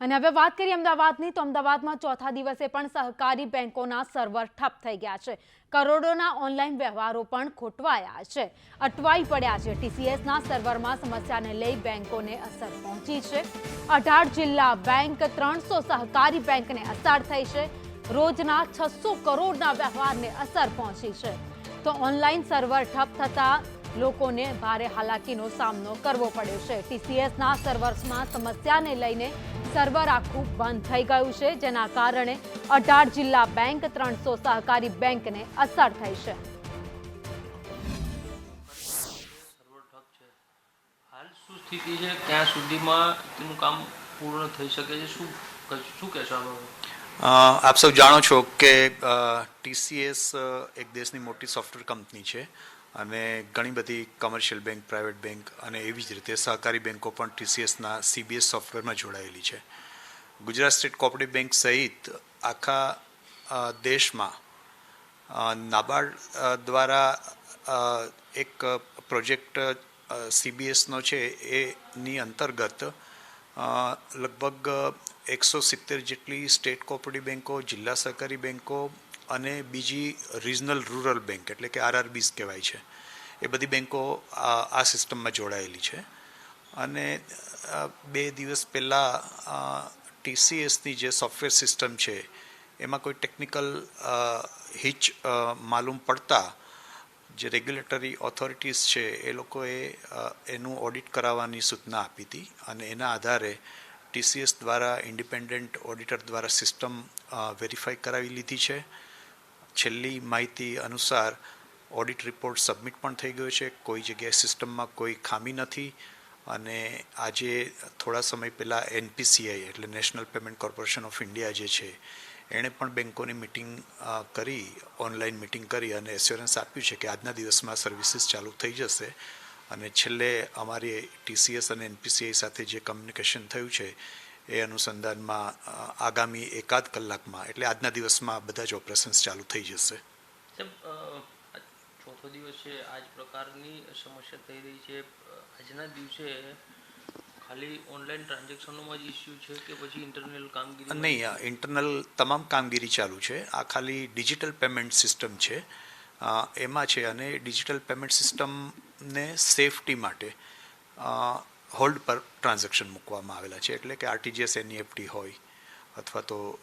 અને હવે વાત કરીએ અમદાવાદની, તો અમદાવાદમાં ચોથા દિવસે પણ સહકારી બેંકોના સર્વર ઠપ થઈ ગયા છે. કરોડોના ઓનલાઈન વ્યવહારો પણ ખોટવાયા છે. અટવાઈ પડ્યા છે. ટીસીએસના સર્વરમાં સમસ્યાને લઈ બેંકોને અસર પહોંચી છે. અઢાર જિલ્લા બેંક ત્રણસો સહકારી બેંકને અસર થઈ છે. રોજના છસો કરોડના વ્યવહારને અસર પહોંચી છે. તો ઓનલાઈન સર્વર ઠપ થતા લોકોને ભારે હાલાકીનો સામનો કરવો પડ્યો છે. ટીસીએસના સર્વર્સમાં સમસ્યાને લઈને સર્વર આખું બંધ થઈ ગયું છે જેના કારણે અઢાર જિલ્લા બેંક ત્રણસો સહકારી બેંકને અસર થઈ છે. હાલ શું સ્થિતિ છે? ક્યાં સુધીમાં તેનું કામ પૂર્ણ થઈ શકે છે? શું શું કહેશો આ આપ સૌ જાણો છો કે ટીસીએસ એક દેશની મોટી સોફ્ટવેર કંપની છે. અને ઘણી બધી કમર્શિયલ બેંક પ્રાઇવેટ બેંક અને એવી જ રીતે સહકારી બેંકો પણ ટીસીએસના સીબીએસ સોફ્ટવેરમાં જોડાયેલી છે. ગુજરાત સ્ટેટ કોઓપરેટિવ બેંક સહિત આખા દેશમાં નાબાર્ડ દ્વારા એક પ્રોજેક્ટ સીબીએસનો છે એની અંતર્ગત લગભગ, એકસો સિત્તેર જેટલી સ્ટેટ કોઓપરેટિવ બેન્કો જિલ્લા સહકારી બેન્કો અને બીજી રિજનલ રૂરલ બેંક એટલે કે આરઆરબીઝ કહેવાય છે. એ બધી બેન્કો આ સિસ્ટમમાં જોડાયેલી છે. અને બે દિવસ પહેલાં ટીસીએસની જે સોફ્ટવેર સિસ્ટમ છે, એમાં કોઈ ટેકનિકલ હિચ માલુમ પડતા જે રેગ્યુલેટરી ઓથોરિટીઝ છે, એ લોકોએ એનું ઓડિટ કરાવવાની સૂચના આપી હતી. અને એના આધારે ટીસીએસ દ્વારા ઇન્ડિપેન્ડન્ટ ઓડિટર દ્વારા સિસ્ટમ વેરીફાઈ કરાવી લીધી છે. છેલ્લી માહિતી અનુસાર ઓડિટ રિપોર્ટ સબમિટ પણ થઈ ગયો છે. કોઈ જગ્યાએ સિસ્ટમમાં કોઈ ખામી નથી અને આજે થોડા સમય પહેલાં એનપીસીઆઈ એટલે national payment corporation of India જે છે, એણે પણ બેંકોની મિટિંગ કરી, ઓનલાઈન મિટિંગ કરી અને એશ્યોરન્સ આપ્યું છે કે આજના દિવસમાં સર્વિસીસ ચાલુ થઈ જશે. અને છેલ્લે અમારી ટીસીએસ અને એનપીસીઆઈ સાથે જે કમ્યુનિકેશન થયું છે એ અનુસંધાનમાં આગામી એકાદ કલાકમાં એટલે આજના દિવસમાં બધા જ ઓપરેશન્સ ચાલુ થઈ જશે. ચોથો દિવસ છે આ જ પ્રકારની સમસ્યા થઈ રહી છે. આજના દિવસે ખાલી ઓનલાઈન ટ્રાન્ઝેક્શનોમાં જ ઇસ્યુ છે કે પછી ઇન્ટરનલ કામગીરી નહીં ઇન્ટરનલ તમામ કામગીરી ચાલુ છે. આ ખાલી ડિજિટલ પેમેન્ટ સિસ્ટમ છે. એમાં છે અને ડિજિટલ પેમેન્ટ સિસ્ટમને સેફટી માટે હોલ્ડ પર ટ્રાન્ઝેક્શન મૂકવામાં આવેલા છે. એટલે કે આરટીજીએસ એનઈએફટી હોય અથવા તો